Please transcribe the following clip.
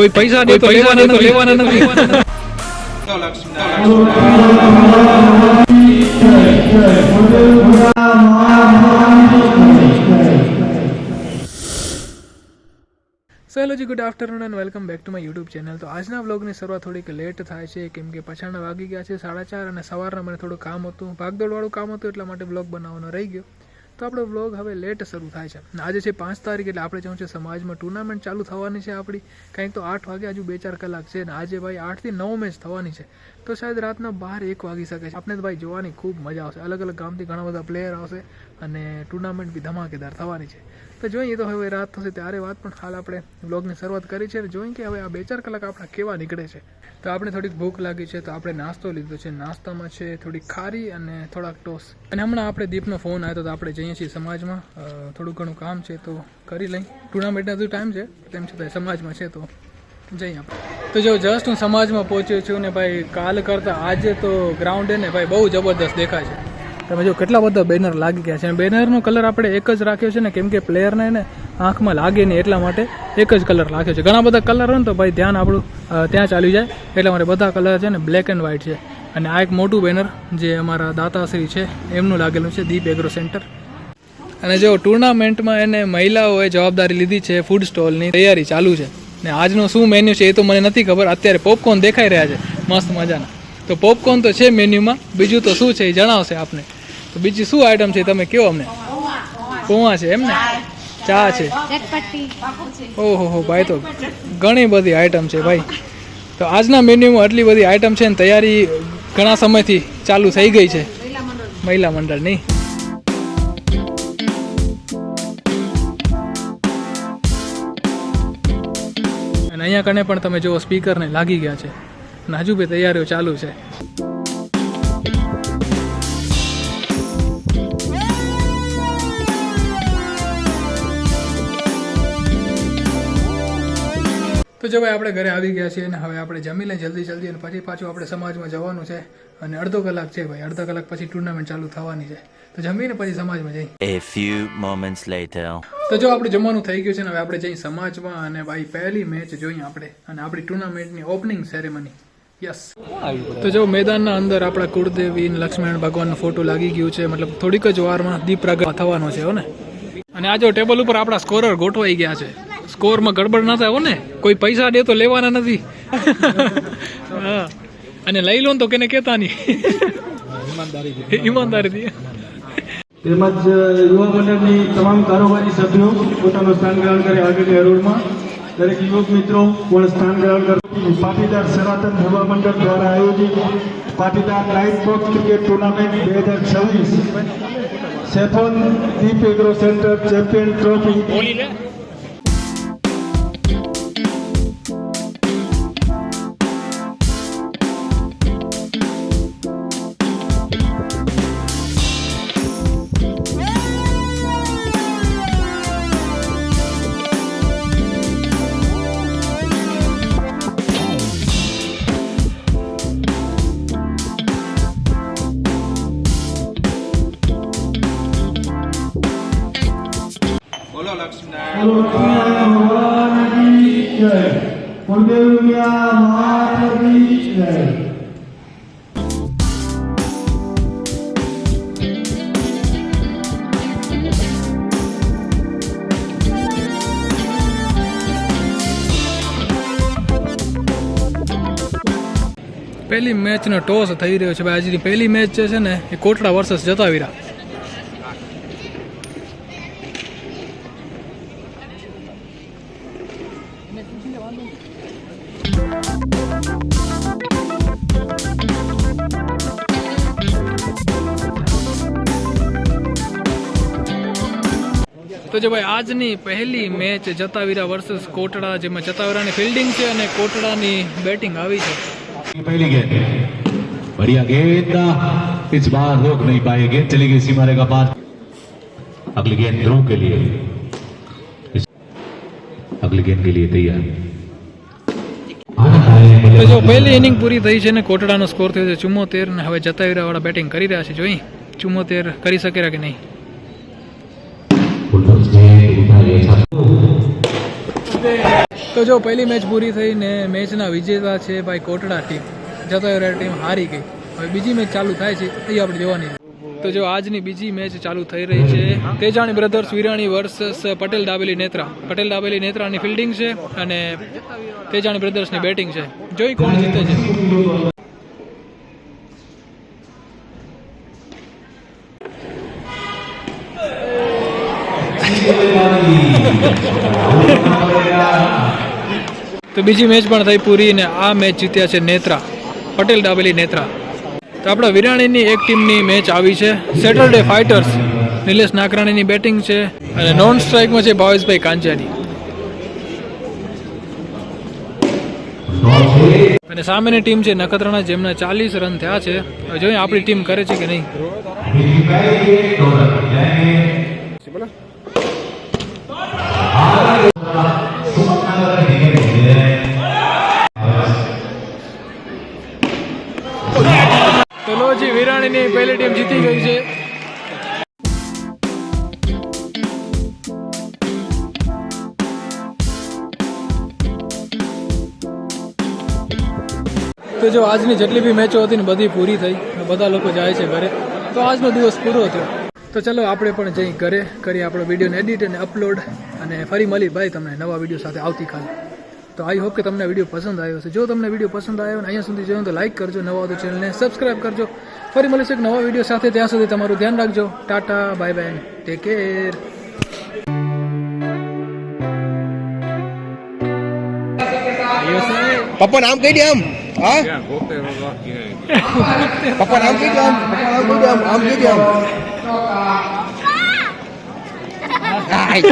કોઈ પૈસા નહીં તો લેવાના લેવાના નથી. So hello G good afternoon and welcome back to my YouTube channel તો આજના વ્લોગની શરૂઆત થોડીક લેટ થાય છે કેમ કે પછાડના વાગી ગયા છે સાડા ચાર અને સવારના મને થોડું કામ હતું. ભાગદોડવાળું કામ હતું એટલા માટે વ્લોગ બનાવવાનો રહી ગયો. તો આપણો વ્લોગ હવે લેટ શરૂ થાય છે. આજે છે પાંચ તારીખ એટલે આપણે જવું છે સમાજમાં ટુર્નામેન્ટ ચાલુ થવાની છે આપણી. કંઈક તો આઠ વાગે હજુ બે ચાર કલાક છે અને આજે ભાઈ આઠથી નવ મેચ થવાની છે. તો શાયદ રાતના બાર એક વાગી શકે છે. આપણે તો ભાઈ જોવાની ખૂબ મજા આવશે. અલગ અલગ ગામથી ઘણા બધા પ્લેયર આવશે. અને ટુર્નામેન્ટ બી ધમાકેદાર થવાની છે. તો જોઈએ તો હવે રાત થશે ત્યારે વાત, પણ હાલ આપણે વ્લોગની શરૂઆત કરી છે અને જોઈએ કે હવે આ બે ચાર કલાક આપણા કેવા નીકળે છે. તો આપણે થોડીક ભૂખ લાગી છે, તો આપણે નાસ્તો લીધો છે. નાસ્તામાં છે થોડીક ખારી અને થોડાક ટોસ. અને હમણાં આપણે દીપનો ફોન આવ્યો તો આપણે જઈએ છીએ સમાજમાં. થોડું ઘણું કામ છે તો કરી લઈ. ટુર્નામેન્ટનો હજુ ટાઈમ છે, તેમ છતાં સમાજમાં છે તો જઈએ આપણે. તો જો જસ્ટ હું સમાજમાં પહોંચ્યો છું ને ભાઈ, કાલ કરતાં આજે તો ગ્રાઉન્ડ ને ભાઈ બહુ જબરદસ્ત દેખાય છે. તમે જો કેટલા બધા બેનર લાગી ગયા છે. બેનરનો કલર આપણે એક જ રાખ્યો છે ને, કેમ કે પ્લેયરને ને આંખમાં લાગે નહીં એટલા માટે એક જ કલર રાખ્યો છે. ઘણા બધા કલર હોય ને તો ભાઈ ધ્યાન આપણું ત્યાં ચાલી જાય. એટલા માટે બધા કલર છે ને બ્લેક એન્ડ વ્હાઇટ છે. અને આ એક મોટું બેનર જે અમારા દાતાશ્રી છે, એમનું લાગેલું છે, દીપ એગ્રો સેન્ટર અને જો ટુર્નામેન્ટમાં એને મહિલાઓએ જવાબદારી લીધી છે ફૂડ સ્ટોલની તૈયારી ચાલુ છે. ને આજનો શું મેન્યુ છે એ તો મને નથી ખબર. અત્યારે પોપકોર્ન દેખાઈ રહ્યા છે. મસ્ત મજાના. તો પોપકોર્ન તો છે મેન્યુમાં બીજું તો શું છે એ જણાવશે આપને. તો બીજી શું આઈટમ છે તમે કહો અમને? પૌવા છે એમ ને? ચા છે. ઓહો હો ભાઈ તો ઘણી બધી આઈટમ છે ભાઈ. તો આજના મેન્યુમાં આટલી બધી આઈટમ છે ને તૈયારી ઘણા સમયથી ચાલુ થઈ ગઈ છે. મહિલા મંડળની અને અહીંયા કને પણ તમે જુઓ સ્પીકરને લાગી ગયા છે. અને હજુ બી તૈયારીઓ ચાલુ છે. જો ભાઈ આપણે ઘરે આવી ગયા છીએ અને હવે આપણે જમી લઈએ જલ્દી જલ્દી અને પછી પાછું આપણે સમાજમાં જવાનું છે અને અડધો કલાક છે ભાઈ. અડધા કલાક પછી ટુર્નામેન્ટ ચાલુ થવાની છે. તો જમીને પછી સમાજમાં જઈ. A few moments later. તો જો આપણે જમવાનું થઈ ગયું છે ને હવે આપણે જઈ સમાજમાં અને ભાઈ પહેલી મેચ જોઈએ આપણે. અને આપણી ટુર્નામેન્ટની ઓપનિંગ સેરેમની યસ તો જો મેદાનના અંદર આપણા કુળદેવી લક્ષ્મણ ભગવાનનો ફોટો લાગી ગયું છે. મતલબ થોડીક જ વારમાં દીપ પ્રગટ થવાનો છે હો ને? અને આ જો ટેબલ ઉપર આપણા સ્કોરર ગોઠવાઈ ગયા છે. સ્કોરમાં ગડબડ ના થાય હો ને. કોઈ પૈસા દે તો લેવાના નથી. હા. અને લઈ લો તો કેને કહેતા નહીં. ઈમાનદારીથી. તેમજ યુવા મંડળની તમામ કારોબારી સભ્યો પોતાનું સ્થાન ગ્રહણ કરે આગળની હરોળમાં. દરેક યુવક મિત્રો પણ સ્થાન ગ્રહણ કરે. પાટીદાર સનાતન યુવા મંડળ દ્વારા આયોજિત Patidar light box cricket tournament બે હજાર છવ્વીસ. સેફોન Deep agro center champion trophy બોલો લક્ષ્મીનારાયણ પહેલી મેચનો ટોસ થઈ રહ્યો છે ભાઈ. આજની પહેલી મેચ છે ને, એ કોટડા વર્સસ જતાવીરા. તો જો ભાઈ આજની પહેલી મેચ જતાવીરા વર્સસ કોટડા જેમાં જતાવીરાની ફિલ્ડિંગ છે અને કોટડાની બેટિંગ આવી છે पहली गेंद बढ़िया गेंद इस बार रोक नहीं पाए गेंद चली गई सीमा रेखा पार अगली गेंद ध्रुव के लिए इस- अगली गेंद के लिए तैयार તો જો પહેલી ઇનિંગ પૂરી થઈ છે ને કોટડાનો સ્કોર થયો છે ચુમ્મોતેર ને હવે જતાવીરા વાળા બેટિંગ કરી રહ્યા છે જોઈ ચુમ્મોતેર કરી શકે કે નહીં તો જો, પહેલી મેચ પૂરી થઈ ને મેચના વિજેતા છે ભાઈ કોટડા ટીમ જતો જતોયરા ટીમ હારી ગઈ. હવે બીજી મેચ ચાલુ થાય છે, એ આપણે જોવાની. તો જો, આજની બીજી મેચ ચાલુ થઈ રહી છે. Tejani brothers Virani versus Patel Dabeli Netra. Patel Dabeli નેત્રાની ફિલ્ડિંગ છે અને તેજાણી બ્રધર્સની બેટિંગ છે. જોઈ કોણ જીતે છે? તો બીજી મેચ પણ થઈ પૂરી ને આ મેચ જીત્યા છે નેત્રા, પટેલ ડાબેલી નેત્રા. તો આપણા વિરાણીની એક ટીમની મેચ આવી છે. સેટરડે ફાઇટર્સ નિલેશ નાકરાણીની બેટિંગ છે અને નોન સ્ટ્રાઇકમાં છે ભાવેશભાઈ કાંચાની અને સામેની ટીમ છે નખત્રાણા, જેમના ચાલીસ રન થયા છે. જોઈએ આપણી ટીમ કરે છે કે નહીં. લો પહેલી ટીમ જીતી ગઈ છે. તો જો આજની જેટલી બી મેચો હતી ને બધી પૂરી થઈ બધા લોકો જાય છે ઘરે, તો આજનો દિવસ પૂરો થયો. તો ચલો આપણે પણ જઈ ઘરે કરી આપણો વિડીયોને એડિટ અને અપલોડ અને ફરી મળી. ભાઈ, તમને નવા વીડિયો સાથે આવતીકાલે તો આઈ હોપ કે તમને વીડિયો પસંદ આવ્યો છે જો તમને વીડિયો પસંદ આવ્યો ને અહીંયા સુધી જોયો તો લાઇક કરજો. નવા તો ચેનલને સબસ્ક્રાઈબ કરજો. ફરી મળીશું એક નવા વીડિયો સાથે. ત્યાં સુધી તમારું ધ્યાન રાખજો. Tata bye bye. Take care પપ્પા નામ કહી દે આમ. હા? પપ્પા નામ કહી દે આમ. પપ્પા નામ કહી દે આમ. આમ કહી દે આમ. આય.